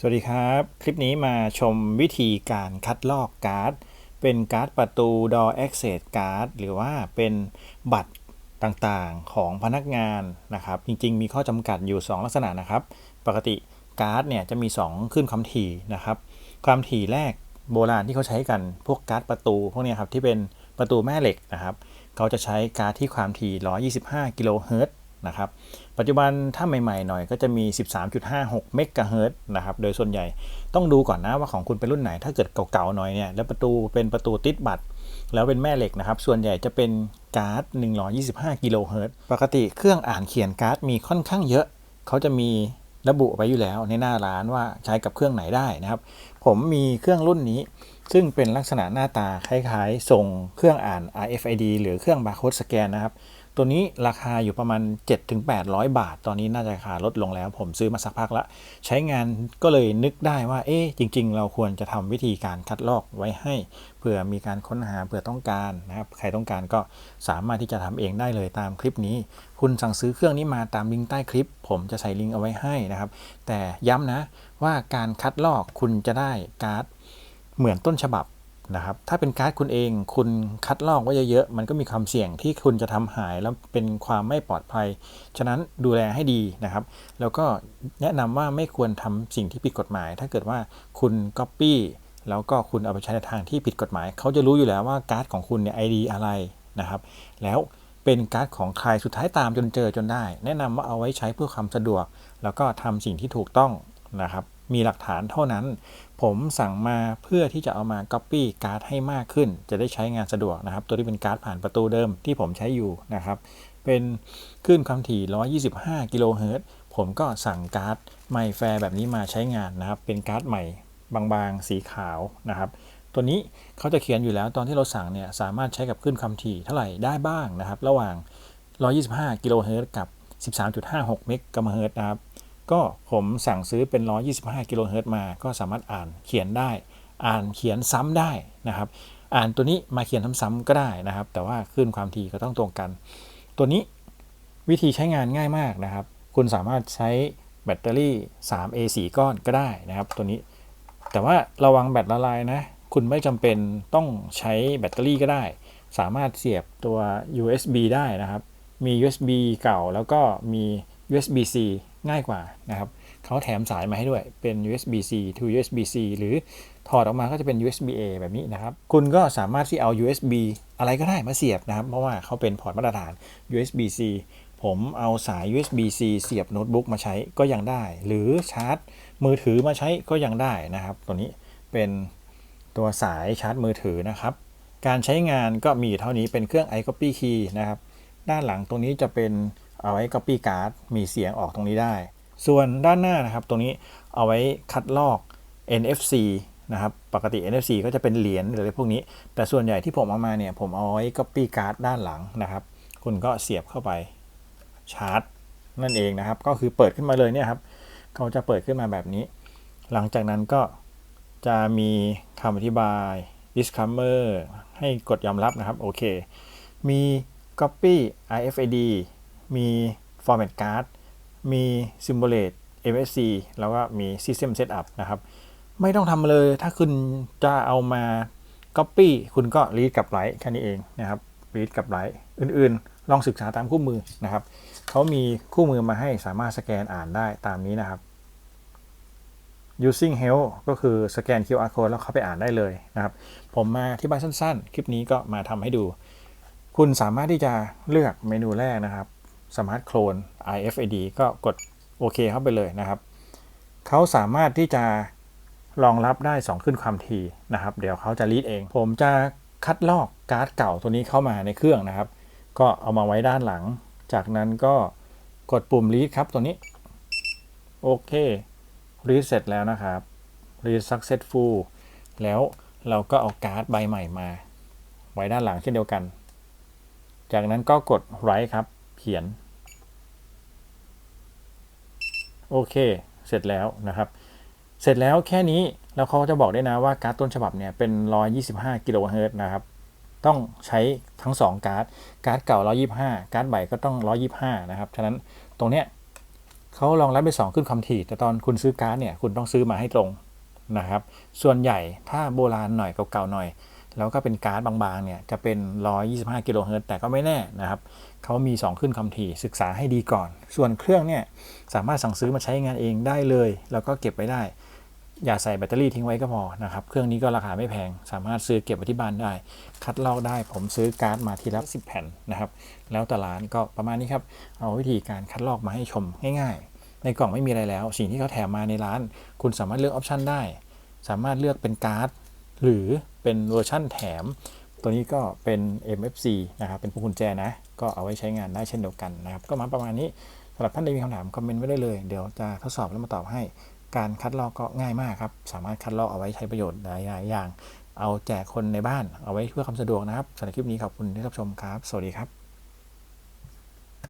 สวัสดีครับ คลิปนี้มาชมวิธีการคัดลอกการ์ด เป็นการ์ดประตู Door Access Card หรือว่าเป็นบัตรต่างๆของพนักงานนะครับ จริงๆ มีข้อจำกัดอยู่ 2 ลักษณะนะครับ ปกติการ์ดเนี่ยจะมี 2 ขึ้นความถี่นะครับ ความถี่แรกโบราณที่เขาใช้กันพวกการ์ดประตูพวกนี้ครับที่เป็นประตูแม่เหล็กนะครับ เขาจะใช้การ์ดที่ความถี่ 125 กิโลเฮิรตซ์ นะครับ ปัจจุบันถ้าใหม่ๆหน่อยก็จะมี 13.56 เมกะเฮิรตนะครับ โดยส่วนใหญ่ต้องดูก่อนนะว่าของคุณเป็นรุ่นไหน ถ้าเกิดเก่าๆหน่อยเนี่ย แล้วประตูเป็นประตูติดบัตร แล้วเป็นแม่เหล็กนะครับ ส่วนใหญ่จะเป็นการ์ด 125 กิโลเฮิรตปกติเครื่องอ่านเขียนการ์ดมีค่อนข้างเยอะ เขาจะมีระบุไว้อยู่แล้วในหน้าร้านว่าใช้กับเครื่องไหนได้นะครับ ผมมีเครื่องรุ่นนี้ ซึ่งเป็นลักษณะหน้าตาคล้ายๆส่งเครื่องอ่าน RFID หรือเครื่อง barcode scan นะครับ ตัวนี้ราคาอยู่ประมาณ 7-800 บาท ตอนนี้น่าจะราคาลดลงแล้ว ผมซื้อมาสักพักละ ใช้งานก็เลยนึกได้ว่า เอ๊ะ จริง ๆ เราควรจะทำวิธีการคัดลอกไว้ให้ เผื่อมีการค้นหา เผื่อต้องการนะครับ ใครต้องการก็สามารถที่จะทำเองได้เลยตามคลิปนี้ คุณสั่งซื้อเครื่องนี้มาตามลิงก์ใต้คลิป ผมจะใส่ลิงก์เอาไว้ให้นะครับ แต่ย้ำนะว่าการคัดลอกคุณจะได้การ์ดเหมือนต้นฉบับ นะครับ ถ้าเป็นการ์ดคุณเอง คุณคัดลอกไว้เยอะๆ มันก็มีความเสี่ยงที่คุณจะทำหายแล้วเป็นความไม่ปลอดภัย ฉะนั้นดูแลให้ดีนะครับ แล้วก็แนะนำว่าไม่ควรทำสิ่งที่ผิดกฎหมาย ถ้าเกิดว่าคุณ Copy แล้วก็คุณเอาไปใช้ในทางที่ผิดกฎหมาย เขาจะรู้อยู่แล้วว่าการ์ดของคุณเนี่ย ID อะไรนะครับ แล้วเป็นการ์ดของใครสุดท้ายตามจนเจอจนได้ แนะนำว่าเอาไว้ใช้เพื่อความสะดวก แล้วก็ทำสิ่งที่ถูกต้องนะครับ มีหลักฐานเท่านั้น ผมสั่งมาเพื่อที่จะเอามา Copy การ์ดให้มากขึ้น จะได้ใช้งานสะดวกนะครับ ตัวที่เป็นการ์ดผ่านประตูเดิมที่ผมใช้อยู่นะครับ เป็นคลื่นความถี่ 125 กิโลเฮิรตซ์ผมก็สั่งการ์ดไมแฟร์แบบนี้มาใช้งานนะครับ เป็นการ์ดใหม่บางๆ สีขาวนะครับ ตัวนี้เขาจะเขียนอยู่แล้วตอนที่เราสั่งเนี่ยสามารถใช้กับคลื่นความถี่เท่าไหร่ได้บ้างนะครับ ระหว่าง 125 กิโลเฮิรตซ์กับ 13.56 เมกะเฮิรตซ์นะครับ ก็ผมสั่งซื้อเป็น 125กิโลเฮิรตซ์มา ก็สามารถอ่านเขียนได้ อ่านเขียนซ้ำได้นะครับ อ่านตัวนี้มาเขียนซ้ำๆก็ได้นะครับ แต่ว่าคลื่นความถี่ก็ต้องตรงกัน ตัวนี้วิธีใช้งานง่ายมากนะครับ คุณสามารถใช้แบตเตอรี่ 3A 4 ก้อนก็ได้นะครับ ตัวนี้ แต่ว่าระวังแบตละลายนะ คุณไม่จำเป็นต้องใช้แบตเตอรี่ก็ได้ สามารถเสียบตัว USB ได้นะครับ มี USB เก่าแล้วก็มี USB-C ง่ายกว่านะครับเขาแถมสายมาให้ด้วยเป็น USB-C to USB-C หรือถอดออกมาก็จะเป็น USB-A แบบนี้นะครับ คุณก็สามารถที่เอา USB อะไรก็ได้มาเสียบนะครับ เพราะว่าเขาเป็นพอร์ตมาตรฐาน USB-C ผมเอาสาย USB-C เสียบโน้ตบุ๊กมาใช้ก็ยังได้ หรือชาร์จมือถือมาใช้ก็ยังได้นะครับ ตัวนี้เป็นตัวสายชาร์จมือถือนะครับ การใช้งานก็มีเท่านี้เป็นเครื่อง iCopy Key นะครับ ด้านหลังตรงนี้จะเป็น เอาไว้ Copy Card มีเสียงออกตรงนี้ได้ ส่วนด้านหน้านะครับตรงนี้เอาไว้คัดลอก NFC นะครับปกติ NFC ก็จะเป็นเหรียญหรืออะไรพวกนี้ แต่ส่วนใหญ่ที่ผมเอามาเนี่ยผมเอาไว้ Copy Card ด้านหลังนะครับ คุณก็เสียบเข้าไปชาร์จนั่นเองนะครับ ก็คือเปิดขึ้นมาเลยเนี่ยครับเขาจะเปิดขึ้นมาแบบนี้ หลังจากนั้นก็จะมีคำอธิบาย disclaimer ให้กดยอมรับนะครับ โอเค มี copy RFID มี format card มี simulate MSC แล้วก็มี system setup นะครับ ไม่ต้องทำเลยถ้าคุณจะเอามา copy คุณก็ read กับ write แค่นี้เองนะครับ read กับ write อื่นๆ ลองศึกษาตามคู่มือนะครับ เขามีคู่มือมาให้สามารถสแกนอ่านได้ตามนี้นะครับ using help ก็คือสแกน QR code แล้วเข้าไปอ่านได้เลยนะครับ ผมมาที่บายสั้นๆ คลิปนี้ก็มาทำให้ดู คุณสามารถที่จะเลือกเมนูแรกนะครับ Smart Clone RFID ก็กดโอเคเข้าไปเลยนะครับ เขาสามารถที่จะรองรับได้ 2 ขึ้นความถี่นะครับ เดี๋ยวเขาจะรีดเอง ผมจะคัดลอกการ์ดเก่าตัวนี้เข้ามาในเครื่องนะครับ ก็เอามาไว้ด้านหลัง จากนั้นก็กดปุ่มรีดครับตัวนี้ โอเครีดเสร็จแล้วนะครับรีด successful แล้วเราก็เอาการ์ดใบใหม่มา ไว้ด้านหลังเช่นเดียวกัน จากนั้นก็กด write ครับ เขียน โอเค เสร็จแล้วนะครับ เสร็จแล้วแค่นี้แล้วเขาจะบอกได้นะว่าการ์ดต้นฉบับเนี่ยเป็น 125 กิโลเฮิรตซ์นะครับ ต้องใช้ทั้ง 2 การ์ด การ์ดเก่า 125 การ์ดใหม่ก็ต้อง 125 นะครับ ฉะนั้นตรงเนี้ยเขารองรับไปสองขึ้นความถี่ แต่ตอนคุณซื้อการ์ดเนี่ยคุณต้องซื้อมาให้ตรงนะครับ ส่วนใหญ่ถ้าโบราณหน่อยเก่าๆหน่อย แล้วก็เป็นการ์ดบางๆเนี่ยจะเป็น 125 กิโลเฮิรตซ์แต่ก็ไม่แน่นะครับ เขามี 2 ขึ้นความถี่ศึกษาให้ดีก่อน ส่วนเครื่องเนี่ยสามารถสั่งซื้อมาใช้งานเองได้เลย แล้วก็เก็บไว้ได้ อย่าใส่แบตเตอรี่ทิ้งไว้ก็พอนะครับ เครื่องนี้ก็ราคาไม่แพง สามารถซื้อเก็บไว้ที่บ้านได้ คัดลอกได้ ผมซื้อการ์ดมาทีละ10 แผ่นนะครับ แล้วแต่ร้านก็ประมาณนี้ครับ เอาวิธีการคัดลอกมาให้ชมง่ายๆ ในกล่องไม่มีอะไรแล้ว สิ่งที่เขาแถมมาในร้าน คุณสามารถเลือกออปชันได้ สามารถเลือกเป็นการ์ดหรือเป็นเวอร์ชั่นแถม ตัวนี้ก็เป็น MFC นะครับ เป็นพวงกุญแจนะ ก็เอาไว้ใช้งานได้เช่นเดียวกันนะครับ ก็มาประมาณนี้สำหรับท่านใดมีคำถามคอมเมนต์ไว้ได้เลย เดี๋ยวจะทดสอบแล้วมาตอบให้ การคัดลอกก็ง่ายมากครับ สามารถคัดลอกเอาไว้ใช้ประโยชน์หลายๆอย่าง เอาแจกคนในบ้าน เอาไว้เพื่อความสะดวกนะครับสำหรับคลิปนี้ขอบคุณที่รับชมครับ สวัสดีครับ